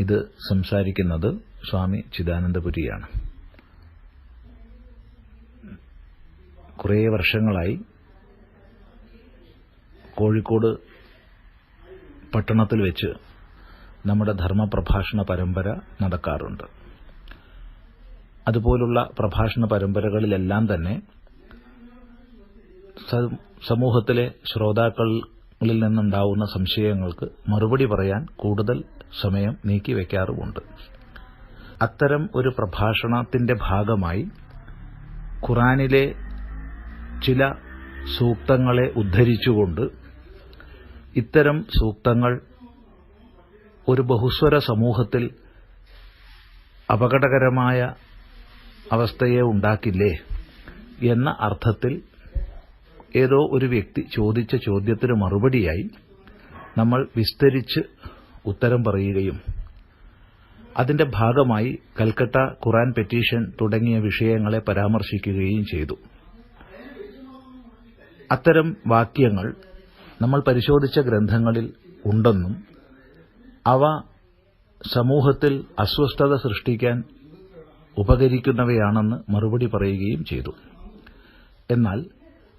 ഇത് സംസാരിക്കുന്നത് സ്വാമി ചിദാനന്ദപുരിയാണ്. കുറേ വർഷങ്ങളായി കോഴിക്കോട് പട്ടണത്തിൽ വെച്ച് നമ്മുടെ ധർമ്മപ്രഭാഷണ പരമ്പര നടക്കാറുണ്ട്. അതുപോലുള്ള പ്രഭാഷണ പരമ്പരകളിലെല്ലാം തന്നെ സമൂഹത്തിലെ ശ്രോതാക്കളിൽ നിന്നുണ്ടാവുന്ന സംശയങ്ങൾക്ക് മറുപടി പറയാൻ കൂടുതൽ സമയം നീക്കിവെക്കാറുമുണ്ട് അത്തരം ഒരു പ്രഭാഷണത്തിന്റെ ഭാഗമായി ഖുറാനിലെ ചില സൂക്തങ്ങളെ ഉദ്ധരിച്ചുകൊണ്ട് ഇത്തരം സൂക്തങ്ങൾ ഒരു ബഹുസ്വര സമൂഹത്തിൽ അപകടകരമായ അവസ്ഥയെ ഉണ്ടാക്കില്ലേ എന്ന അർത്ഥത്തിൽ ഏതോ ഒരു വ്യക്തി ചോദിച്ച ചോദ്യത്തിന് മറുപടിയായി നമ്മൾ വിസ്തരിച്ച് ഉത്തരം പറയുകയും അതിന്റെ ഭാഗമായി കൽക്കട്ട ഖുറാൻ പെറ്റീഷൻ തുടങ്ങിയ വിഷയങ്ങളെ പരാമർശിക്കുകയും ചെയ്തു. അത്തരം വാക്യങ്ങൾ നമ്മൾ പരിശോധിച്ച ഗ്രന്ഥങ്ങളിൽ ഉണ്ടെന്നും അവ സമൂഹത്തിൽ അസ്വസ്ഥത സൃഷ്ടിക്കാൻ ഉപകരിക്കുന്നവയാണെന്ന് മറുപടി പറയുകയും ചെയ്തു. എന്നാൽ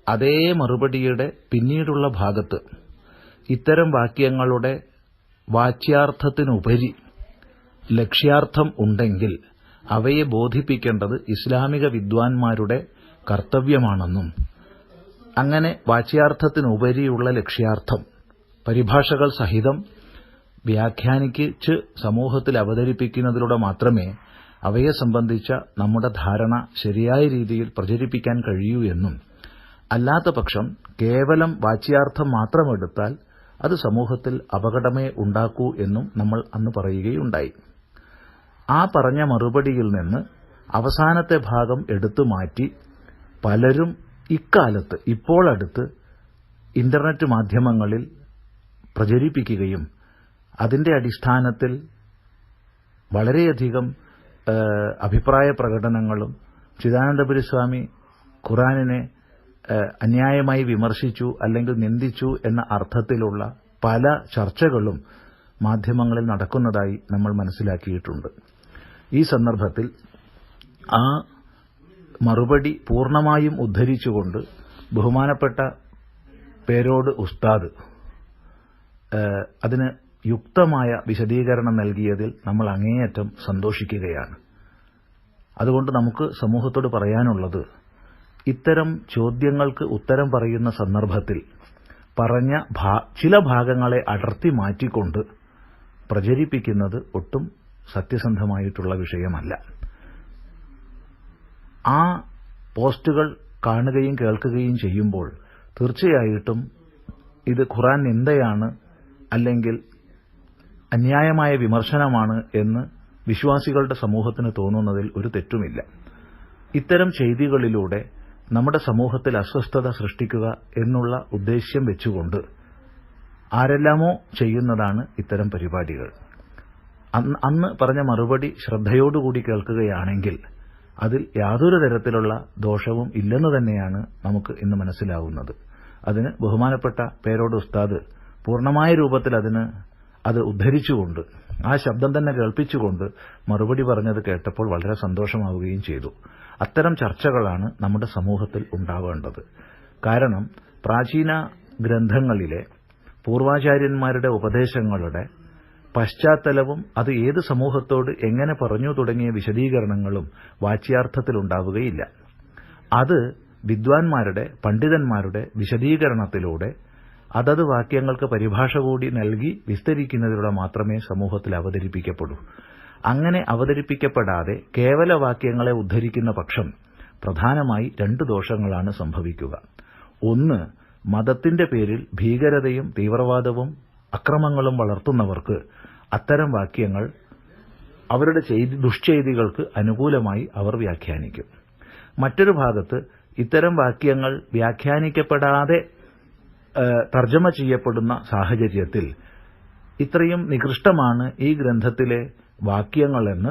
അതേ മറുപടിയുടെ പിന്നീടുള്ള ഭാഗത്ത് ഇത്തരം വാക്യങ്ങളുടെ വാച്യാർത്ഥത്തിനുപരി ലക്ഷ്യാർത്ഥം ഉണ്ടെങ്കിൽ അവയെ ബോധിപ്പിക്കേണ്ടത് ഇസ്ലാമിക വിദ്വാൻമാരുടെ കർത്തവ്യമാണെന്നും അങ്ങനെ വാച്യാർത്ഥത്തിനുപരിയുള്ള ലക്ഷ്യാർത്ഥം പരിഭാഷകൾ സഹിതം വ്യാഖ്യാനിച്ച് സമൂഹത്തിൽ അവതരിപ്പിക്കുന്നതിലൂടെ മാത്രമേ അവയെ സംബന്ധിച്ച നമ്മുടെ ധാരണ ശരിയായ രീതിയിൽ പ്രചരിപ്പിക്കാൻ കഴിയൂ എന്നും അല്ലാത്ത പക്ഷം കേവലം വാച്യാർത്ഥം മാത്രമെടുത്താൽ അത് സമൂഹത്തിൽ അപകടമേ ഉണ്ടാക്കൂ എന്നും നമ്മൾ അന്ന് പറയുകയുണ്ടായി. ആ പറഞ്ഞ മറുപടിയിൽ നിന്ന് അവസാനത്തെ ഭാഗം എടുത്തു മാറ്റി പലരും ഇക്കാലത്ത് ഇപ്പോൾ അടുത്ത് ഇന്റർനെറ്റ് മാധ്യമങ്ങളിൽ പ്രചരിപ്പിക്കുകയും അതിന്റെ അടിസ്ഥാനത്തിൽ വളരെയധികം അഭിപ്രായ പ്രകടനങ്ങളും ചിദാനന്ദപുരി സ്വാമി ഖുറാനിനെ അന്യായമായി വിമർശിച്ചു അല്ലെങ്കിൽ നിന്ദിച്ചു എന്ന അർത്ഥത്തിലുള്ള പല ചർച്ചകളും മാധ്യമങ്ങളിൽ നടക്കുന്നതായി നമ്മൾ മനസ്സിലാക്കിയിട്ടുണ്ട്. ഈ സന്ദർഭത്തിൽ ആ മറുപടി പൂർണമായും ഉദ്ധരിച്ചുകൊണ്ട് ബഹുമാനപ്പെട്ട പേരോട് ഉസ്താദ് അതിന് യുക്തമായ വിശദീകരണം നൽകിയതിൽ നമ്മൾ അങ്ങേയറ്റം സന്തോഷിക്കുകയാണ്. അതുകൊണ്ട് നമുക്ക് സമൂഹത്തോട് പറയാനുള്ളത് ഇത്തരം ചോദ്യങ്ങൾക്ക് ഉത്തരം പറയുന്ന സന്ദർഭത്തിൽ പറഞ്ഞ ചില ഭാഗങ്ങളെ അടർത്തി മാറ്റിക്കൊണ്ട് പ്രചരിപ്പിക്കുന്നത് ഒട്ടും സത്യസന്ധമായിട്ടുള്ള വിഷയമല്ല. ആ പോസ്റ്റുകൾ കാണുകയും കേൾക്കുകയും ചെയ്യുമ്പോൾ തീർച്ചയായിട്ടും ഇത് ഖുറാൻ നിന്ദയാണ് അല്ലെങ്കിൽ അന്യായമായ വിമർശനമാണ് എന്ന് വിശ്വാസികളുടെ സമൂഹത്തിന് തോന്നുന്നതിൽ ഒരു തെറ്റുമില്ല. ഇത്തരം ചെയ്തികളിലൂടെ നമ്മുടെ സമൂഹത്തിൽ അസ്വസ്ഥത സൃഷ്ടിക്കുക എന്നുള്ള ഉദ്ദേശ്യം വെച്ചുകൊണ്ട് ആരെല്ലാമോ ചെയ്യുന്നതാണ് ഇത്തരം പരിപാടികൾ. അന്ന് പറഞ്ഞ മറുപടി ശ്രദ്ധയോടുകൂടി കേൾക്കുകയാണെങ്കിൽ അതിൽ യാതൊരു തരത്തിലുള്ള ദോഷവും ഇല്ലെന്ന് തന്നെയാണ് നമുക്ക് ഇന്ന് മനസ്സിലാവുന്നത്. അതിന് ബഹുമാനപ്പെട്ട പേരോട് ഉസ്താദ് പൂർണമായ രൂപത്തിൽ അതിന് അത് ഉദ്ധരിച്ചുകൊണ്ട് ആ ശബ്ദം തന്നെ കേൾപ്പിച്ചുകൊണ്ട് മറുപടി പറഞ്ഞത് കേട്ടപ്പോൾ വളരെ സന്തോഷമാവുകയും ചെയ്തു. അത്തരം ചർച്ചകളാണ് നമ്മുടെ സമൂഹത്തിൽ ഉണ്ടാവേണ്ടത്. കാരണം പ്രാചീന ഗ്രന്ഥങ്ങളിലെ പൂർവാചാര്യന്മാരുടെ ഉപദേശങ്ങളുടെ പശ്ചാത്തലവും അത് ഏത് സമൂഹത്തോട് എങ്ങനെ പറഞ്ഞു തുടങ്ങിയ വിശദീകരണങ്ങളും വാച്യാർത്ഥത്തിലുണ്ടാവുകയില്ല അത് വിദ്വാൻമാരുടെ പണ്ഡിതന്മാരുടെ വിശദീകരണത്തിലൂടെ അതത് വാക്യങ്ങൾക്ക് പരിഭാഷ കൂടി നൽകി വിസ്തരിക്കുന്നതിലൂടെ മാത്രമേ സമൂഹത്തിൽ അവതരിപ്പിക്കപ്പെടൂ. അങ്ങനെ അവതരിപ്പിക്കപ്പെടാതെ കേവല വാക്യങ്ങളെ ഉദ്ധരിക്കുന്ന പക്ഷം പ്രധാനമായി രണ്ട് ദോഷങ്ങളാണ് സംഭവിക്കുക. ഒന്ന് മതത്തിന്റെ പേരിൽ ഭീകരതയും തീവ്രവാദവും അക്രമങ്ങളും വളർത്തുന്നവർക്ക് അത്തരം വാക്യങ്ങൾ അവരുടെ ചെയ്തി ദുഷ്ചെയ്തികൾക്ക് അനുകൂലമായി അവർ വ്യാഖ്യാനിക്കും. മറ്റൊരു ഭാഗത്ത് ഇത്തരം വാക്യങ്ങൾ വ്യാഖ്യാനിക്കപ്പെടാതെ തർജമ ചെയ്യപ്പെടുന്ന സാഹചര്യത്തിൽ ഇത്രയും നികൃഷ്ടമാണ് ഈ ഗ്രന്ഥത്തിലെ വാക്യങ്ങളെന്ന്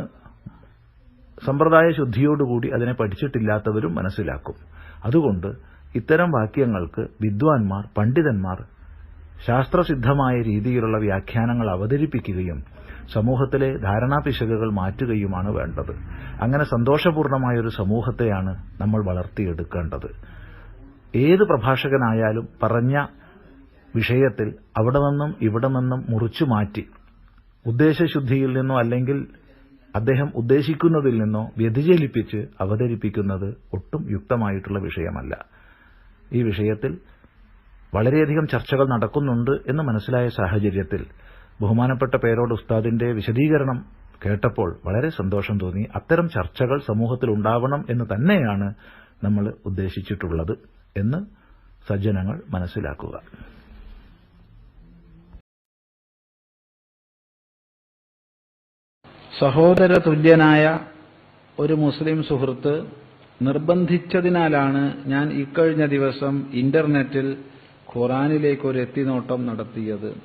സമ്പ്രദായ ശുദ്ധിയോടുകൂടി അതിനെ പഠിച്ചിട്ടില്ലാത്തവരും മനസ്സിലാക്കും. അതുകൊണ്ട് ഇത്തരം വാക്യങ്ങൾക്ക് വിദ്വാൻമാർ പണ്ഡിതന്മാർ ശാസ്ത്രസിദ്ധമായ രീതിയിലുള്ള വ്യാഖ്യാനങ്ങൾ അവതരിപ്പിക്കുകയും സമൂഹത്തിലെ ധാരണാപിശകുകൾ മാറ്റുകയുമാണ് വേണ്ടത്. അങ്ങനെ സന്തോഷപൂർണമായ ഒരു സമൂഹത്തെയാണ് നമ്മൾ വളർത്തിയെടുക്കേണ്ടത്. ഏത് പ്രഭാഷകനായാലും പറഞ്ഞ വിഷയത്തിൽ അവിടെ നിന്നും ഇവിടെ നിന്നും മുറിച്ചു മാറ്റി ഉദ്ദേശശുദ്ധിയിൽ നിന്നോ അല്ലെങ്കിൽ അദ്ദേഹം ഉദ്ദേശിക്കുന്നതിൽ നിന്നോ വ്യതിചലിപ്പിച്ച് അവതരിപ്പിക്കുന്നത് ഒട്ടും യുക്തമായിട്ടുള്ള വിഷയമല്ല. ഈ വിഷയത്തിൽ വളരെയധികം ചർച്ചകൾ നടക്കുന്നുണ്ട് എന്ന് മനസ്സിലായ സാഹചര്യത്തിൽ ബഹുമാനപ്പെട്ട പേരോട് ഉസ്താദിന്റെ വിശദീകരണം കേട്ടപ്പോൾ വളരെ സന്തോഷം തോന്നി. അത്തരം ചർച്ചകൾ സമൂഹത്തിൽ ഉണ്ടാവണം എന്ന് തന്നെയാണ് നമ്മൾ ഉദ്ദേശിച്ചിട്ടുള്ളത് എന്ന് സജ്ജനങ്ങൾ മനസ്സിലാക്കുക. സഹോദര തുല്യനായ ഒരു മുസ്ലിം സുഹൃത്ത് നിർബന്ധിച്ചതിനാലാണ് ഞാൻ ഇക്കഴിഞ്ഞ ദിവസം ഇന്റർനെറ്റിൽ ഖുറാനിലേക്ക് ഒരു എത്തിനോട്ടം നടത്തിയത്.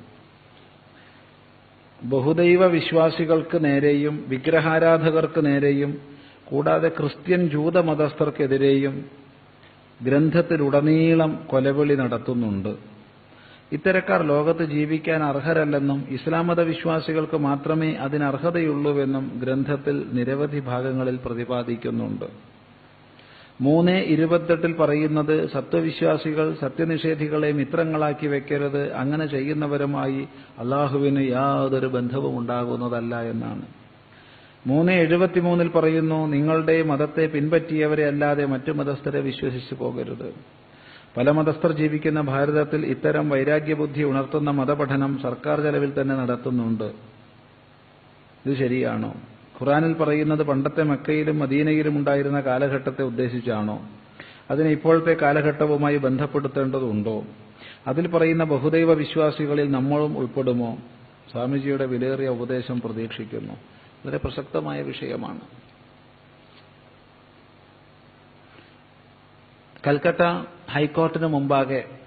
ബഹുദൈവ വിശ്വാസികൾക്ക് നേരെയും വിഗ്രഹാരാധകർക്ക് നേരെയും കൂടാതെ ക്രിസ്ത്യൻ ജൂത മതസ്ഥർക്കെതിരെയും ഗ്രന്ഥത്തിലുടനീളം കൊലവിളി നടത്തുന്നുണ്ട്. ഇത്തരക്കാർ ലോകത്ത് ജീവിക്കാൻ അർഹരല്ലെന്നും ഇസ്ലാം മത വിശ്വാസികൾക്ക് മാത്രമേ അതിന് അർഹതയുള്ളൂവെന്നും ഗ്രന്ഥത്തിൽ നിരവധി ഭാഗങ്ങളിൽ പ്രതിപാദിക്കുന്നുണ്ട്. മൂന്ന് ഇരുപത്തെട്ടിൽ പറയുന്നത് സത്വവിശ്വാസികൾ സത്യനിഷേധികളെ മിത്രങ്ങളാക്കി വെക്കരുത് അങ്ങനെ ചെയ്യുന്നവരുമായി അള്ളാഹുവിന് യാതൊരു ബന്ധവും ഉണ്ടാകുന്നതല്ല എന്നാണ്. മൂന്ന് എഴുപത്തിമൂന്നിൽ പറയുന്നു നിങ്ങളുടെ മതത്തെ പിൻപറ്റിയവരെ അല്ലാതെ മറ്റു മതസ്ഥരെ വിശ്വസിച്ചു പോകരുത്. പല മതസ്ഥർ ജീവിക്കുന്ന ഭാരതത്തിൽ ഇത്തരം വൈരാഗ്യബുദ്ധി ഉണർത്തുന്ന മതപഠനം സർക്കാർ ചെലവിൽ തന്നെ നടത്തുന്നുണ്ട്. ഇത് ശരിയാണോ? ഖുറാനിൽ പറയുന്നത് പണ്ടത്തെ മക്കയിലും മദീനയിലും ഉണ്ടായിരുന്ന കാലഘട്ടത്തെ ഉദ്ദേശിച്ചാണോ? അതിനെ ഇപ്പോഴത്തെ കാലഘട്ടവുമായി ബന്ധപ്പെടുത്തേണ്ടതുണ്ടോ? അതിൽ പറയുന്ന ബഹുദൈവ വിശ്വാസികളിൽ നമ്മളും ഉൾപ്പെടുമോ? സ്വാമിജിയുടെ വിലേറിയ ഉപദേശം പ്രതീക്ഷിക്കുന്നു. വളരെ പ്രസക്തമായ വിഷയമാണ്. കൽക്കട്ട ഹൈക്കോർട്ടിന് മുമ്പാകെ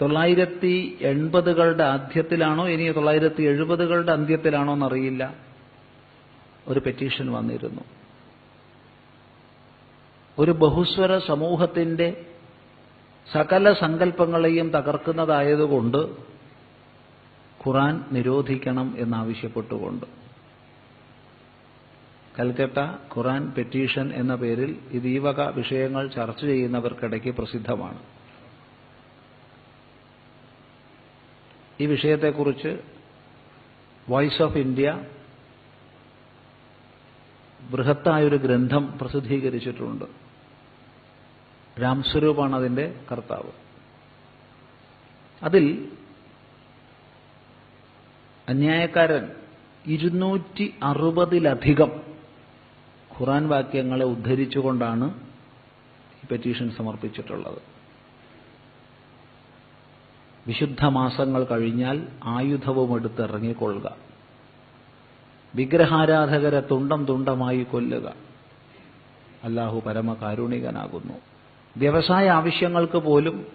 തൊള്ളായിരത്തി എൺപതുകളുടെ ആദ്യത്തിലാണോ ഇനി തൊള്ളായിരത്തി എഴുപതുകളുടെ അന്ത്യത്തിലാണോ എന്നറിയില്ല. ഒരു പെറ്റീഷൻ വന്നിരുന്നു. ഒരു ബഹുസ്വര സമൂഹത്തിന്റെ സകല സങ്കല്പങ്ങളെയും തകർക്കുന്നതായതുകൊണ്ട് ഖുറാൻ നിരോധിക്കണം എന്നാവശ്യപ്പെട്ടുകൊണ്ട് കൽക്കട്ട ഖുറാൻ പെറ്റീഷൻ എന്ന പേരിൽ ഇത് ഈ വക വിഷയങ്ങൾ ചർച്ച ചെയ്യുന്നവർക്കിടയ്ക്ക് പ്രസിദ്ധമാണ്. ഈ വിഷയത്തെക്കുറിച്ച് വോയിസ് ഓഫ് ഇന്ത്യ ബൃഹത്തായൊരു ഗ്രന്ഥം പ്രസിദ്ധീകരിച്ചിട്ടുണ്ട്. രാംസ്വരൂപാണ് അതിന്റെ കർത്താവ്. അതിൽ അന്യായക്കാരൻ ഇരുന്നൂറ്റി അറുപതിലധികം ഖുറാൻ വാക്യങ്ങളെ ഉദ്ധരിച്ചുകൊണ്ടാണ് ഈ പെറ്റീഷൻ സമർപ്പിച്ചിട്ടുള്ളത്. വിശുദ്ധ മാസങ്ങൾ കഴിഞ്ഞാൽ ആയുധവും എടുത്ത് ഇറങ്ങിക്കൊള്ളുക വിഗ്രഹാരാധകരെ തുണ്ടം തുണ്ടമായി കൊല്ലുക. അല്ലാഹു പരമകാരുണികനാകുന്നു. വ്യവസായ ആവശ്യങ്ങൾക്ക് പോലും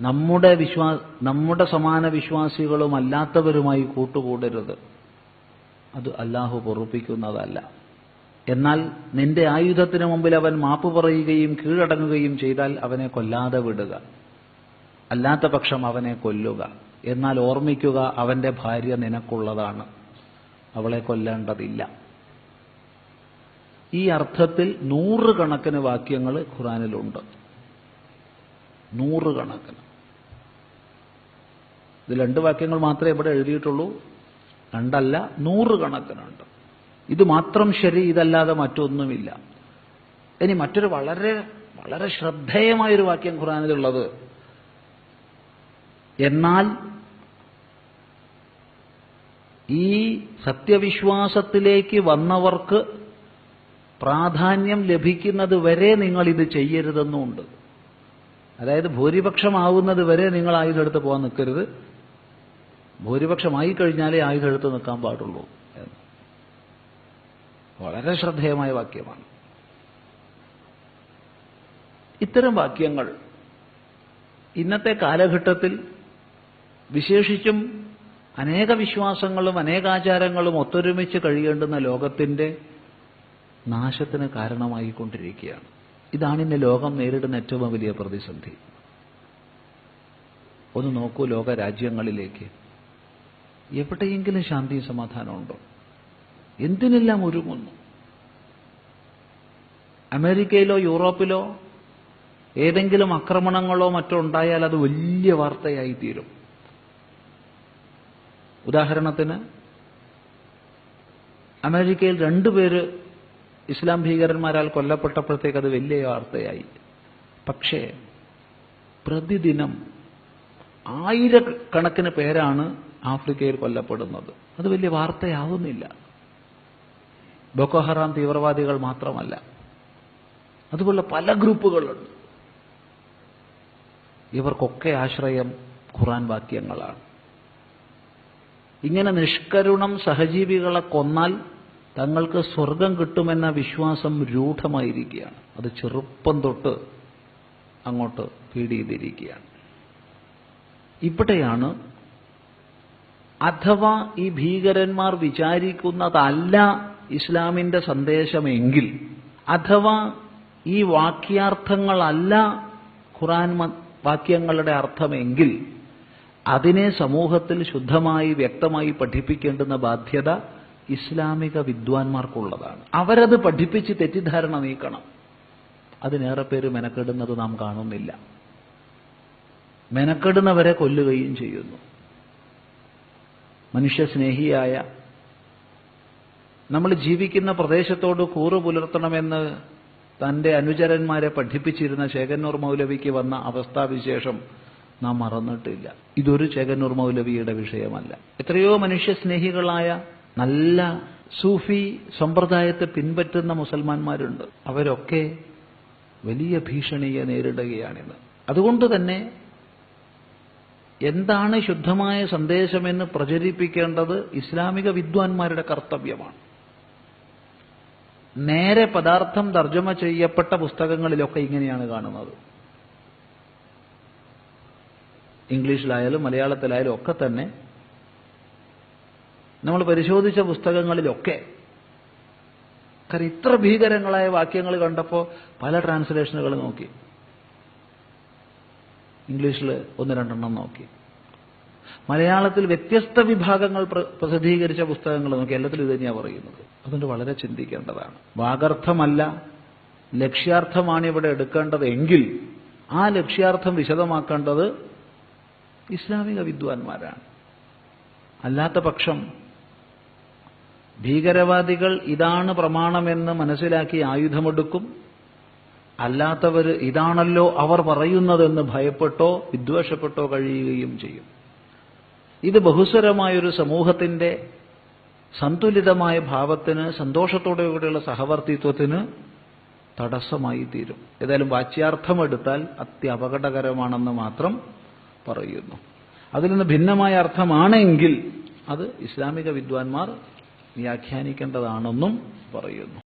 നമ്മുടെ വിശ്വാ നമ്മുടെ സമാന വിശ്വാസികളും അല്ലാത്തവരുമായി കൂട്ടുകൂടരുത്. അത് അല്ലാഹു പൊറുപ്പിക്കുന്നതല്ല. എന്നാൽ നിന്റെ ആയുധത്തിന് മുമ്പിൽ അവൻ മാപ്പ് പറയുകയും കീഴടങ്ങുകയും ചെയ്താൽ അവനെ കൊല്ലാതെ വിടുക. അല്ലാത്ത പക്ഷം അവനെ കൊല്ലുക. എന്നാൽ ഓർമ്മിക്കുക അവന്റെ ഭാര്യ നിനക്കുള്ളതാണ്. അവളെ കൊല്ലേണ്ടതില്ല. ഈ അർത്ഥത്തിൽ നൂറുകണക്കിന് വാക്യങ്ങൾ ഖുറാനിലുണ്ട് നൂറുകണക്കിന്. ഇത് രണ്ട് വാക്യങ്ങൾ മാത്രമേ ഇവിടെ എഴുതിയിട്ടുള്ളൂ. രണ്ടല്ല നൂറുകണക്കിനുണ്ട്. ഇത് മാത്രം ശരി ഇതല്ലാതെ മറ്റൊന്നുമില്ല. ഇനി മറ്റൊരു വളരെ വളരെ ശ്രദ്ധേയമായൊരു വാക്യം ഖുറാനിലുള്ളത് എന്നാൽ ഈ സത്യവിശ്വാസത്തിലേക്ക് വന്നവർക്ക് പ്രാധാന്യം ലഭിക്കുന്നത് വരെ നിങ്ങൾ ഇത് ചെയ്യരുതെന്നുമുണ്ട്. അതായത് ഭൂരിപക്ഷമാവുന്നത് വരെ നിങ്ങൾ ആയുധം എടുത്ത് പോകാൻ നിൽക്കരുത്. ഭൂരിപക്ഷമായി കഴിഞ്ഞാലേ ആയുധം എടുത്ത് നിൽക്കാൻ പാടുള്ളൂ. വളരെ ശ്രദ്ധേയമായ വാക്യമാണ്. ഇത്തരം വാക്യങ്ങൾ ഇന്നത്തെ കാലഘട്ടത്തിൽ വിശേഷിച്ചും അനേക വിശ്വാസങ്ങളും അനേകാചാരങ്ങളും ഒത്തൊരുമിച്ച് കഴിയേണ്ടുന്ന ലോകത്തിന്റെ നാശത്തിന് കാരണമായിക്കൊണ്ടിരിക്കുകയാണ്. ഇതാണ് ഇന്ന് ലോകം നേരിടുന്ന ഏറ്റവും വലിയ പ്രതിസന്ധി. ഒന്ന് നോക്കൂ ലോക രാജ്യങ്ങളിലേക്ക് എവിടെയെങ്കിലും ശാന്തിയും സമാധാനമുണ്ടോ? എന്തിനെല്ലാം ഒരുങ്ങുന്നു? അമേരിക്കയിലോ യൂറോപ്പിലോ ഏതെങ്കിലും ആക്രമണങ്ങളോ മറ്റോ ഉണ്ടായാൽ അത് വലിയ വാർത്തയായി തീരും. ഉദാഹരണത്തിന് അമേരിക്കയിൽ രണ്ടുപേര് ഇസ്ലാം ഭീകരന്മാരാൽ കൊല്ലപ്പെട്ടപ്പോഴത്തേക്ക് അത് വലിയ വാർത്തയായി. പക്ഷേ പ്രതിദിനം ആയിരക്കണക്കിന് പേരാണ് ആഫ്രിക്കയിൽ കൊല്ലപ്പെടുന്നത്. അത് വലിയ വാർത്തയാവുന്നില്ല. ബൊക്കോഹറാം തീവ്രവാദികൾ മാത്രമല്ല അതുപോലെ പല ഗ്രൂപ്പുകളുണ്ട്. ഇവർക്കൊക്കെ ആശ്രയം ഖുറാൻ വാക്യങ്ങളാണ്. ഇങ്ങനെ നിഷ്കരുണം സഹജീവികളെ കൊന്നാൽ തങ്ങൾക്ക് സ്വർഗം കിട്ടുമെന്ന വിശ്വാസം രൂഢമായിരിക്കുകയാണ്. അത് ചെറുപ്പം തൊട്ട് അങ്ങോട്ട് ഫീഡ് ചെയ്തിരിക്കുകയാണ് ഇവിടെയാണ് അഥവാ ഈ ഭീകരന്മാർ വിചാരിക്കുന്നതല്ല ഇസ്ലാമിന്റെ സന്ദേശമെങ്കിൽ അഥവാ ഈ വാക്യാർത്ഥങ്ങളല്ല ഖുറാൻ വാക്യങ്ങളുടെ അർത്ഥമെങ്കിൽ അതിനെ സമൂഹത്തിൽ ശുദ്ധമായി വ്യക്തമായി പഠിപ്പിക്കേണ്ടുന്ന ബാധ്യത ഇസ്ലാമിക വിദ്വാൻമാർക്കുള്ളതാണ്. അവരത് പഠിപ്പിച്ച് തെറ്റിദ്ധാരണ നീക്കണം. അതിനേറെ പേര് മെനക്കെടുന്നത് നാം കാണുന്നില്ല. മെനക്കെടുന്നവരെ കൊല്ലുകയും ചെയ്യുന്നു. മനുഷ്യസ്നേഹിയായ നമ്മൾ ജീവിക്കുന്ന പ്രദേശത്തോട് കൂറു പുലർത്തണമെന്ന് തന്റെ അനുചരന്മാരെ പഠിപ്പിച്ചിരുന്ന ശേഖന്നൂർ മൗലവിക്ക് വന്ന അവസ്ഥാവിശേഷം നാം മറന്നിട്ടില്ല. ഇതൊരു ചേകന്നൂർ മൗലവിയുടെ വിഷയമല്ല. എത്രയോ മനുഷ്യസ്നേഹികളായ നല്ല സൂഫി സമ്പ്രദായത്തെ പിൻപറ്റുന്ന മുസൽമാന്മാരുണ്ട്. അവരൊക്കെ വലിയ ഭീഷണിയെ നേരിടുകയാണിന്ന്. അതുകൊണ്ട് തന്നെ എന്താണ് ശുദ്ധമായ സന്ദേശമെന്ന് പ്രചരിപ്പിക്കേണ്ടത് ഇസ്ലാമിക വിദ്വാൻമാരുടെ കർത്തവ്യമാണ്. നേരെ പദാർത്ഥം തർജമ ചെയ്യപ്പെട്ട പുസ്തകങ്ങളിലൊക്കെ ഇങ്ങനെയാണ് കാണുന്നത്. ഇംഗ്ലീഷിലായാലും മലയാളത്തിലായാലും ഒക്കെ തന്നെ നമ്മൾ പരിശോധിച്ച പുസ്തകങ്ങളിലൊക്കെ കാരണം ഇത്ര ഭീകരങ്ങളായ വാക്യങ്ങൾ കണ്ടപ്പോൾ പല ട്രാൻസ്ലേഷനുകൾ നോക്കി. ഇംഗ്ലീഷിൽ ഒന്ന് രണ്ടെണ്ണം നോക്കി. മലയാളത്തിൽ വ്യത്യസ്ത വിഭാഗങ്ങൾ പ്രസിദ്ധീകരിച്ച പുസ്തകങ്ങൾ നോക്കി ഇത് തന്നെയാണ് പറയുന്നത്. അതുകൊണ്ട് വളരെ ചിന്തിക്കേണ്ടതാണ്. വാഗർത്ഥമല്ല ലക്ഷ്യാർത്ഥമാണ് ഇവിടെ എടുക്കേണ്ടത് എങ്കിൽ ആ ലക്ഷ്യാർത്ഥം വിശദമാക്കേണ്ടത് ഇസ്ലാമിക വിദ്വാൻമാരാണ്. അല്ലാത്ത പക്ഷം ഭീകരവാദികൾ ഇതാണ് പ്രമാണമെന്ന് മനസ്സിലാക്കി ആയുധമെടുക്കും. അല്ലാത്തവർ ഇതാണല്ലോ അവർ പറയുന്നതെന്ന് ഭയപ്പെട്ടോ വിദ്വേഷപ്പെട്ടോ കഴിയുകയും ചെയ്യും. ഇത് ബഹുസ്വരമായൊരു സമൂഹത്തിന്റെ സന്തുലിതമായ ഭാവത്തിന് സന്തോഷത്തോടുകൂടിയുള്ള സഹവർത്തിത്വത്തിന് തടസ്സമായി തീരും. ഏതായാലും വാച്യാർത്ഥം എടുത്താൽ അത്യപകടകരമാണെന്ന് മാത്രം പറയുന്നു. അതിൽ നിന്ന് ഭിന്നമായ അർത്ഥമാണെങ്കിൽ അത് ഇസ്ലാമിക വിദ്വാൻമാർ വ്യാഖ്യാനിക്കേണ്ടതാണെന്നും പറയുന്നു.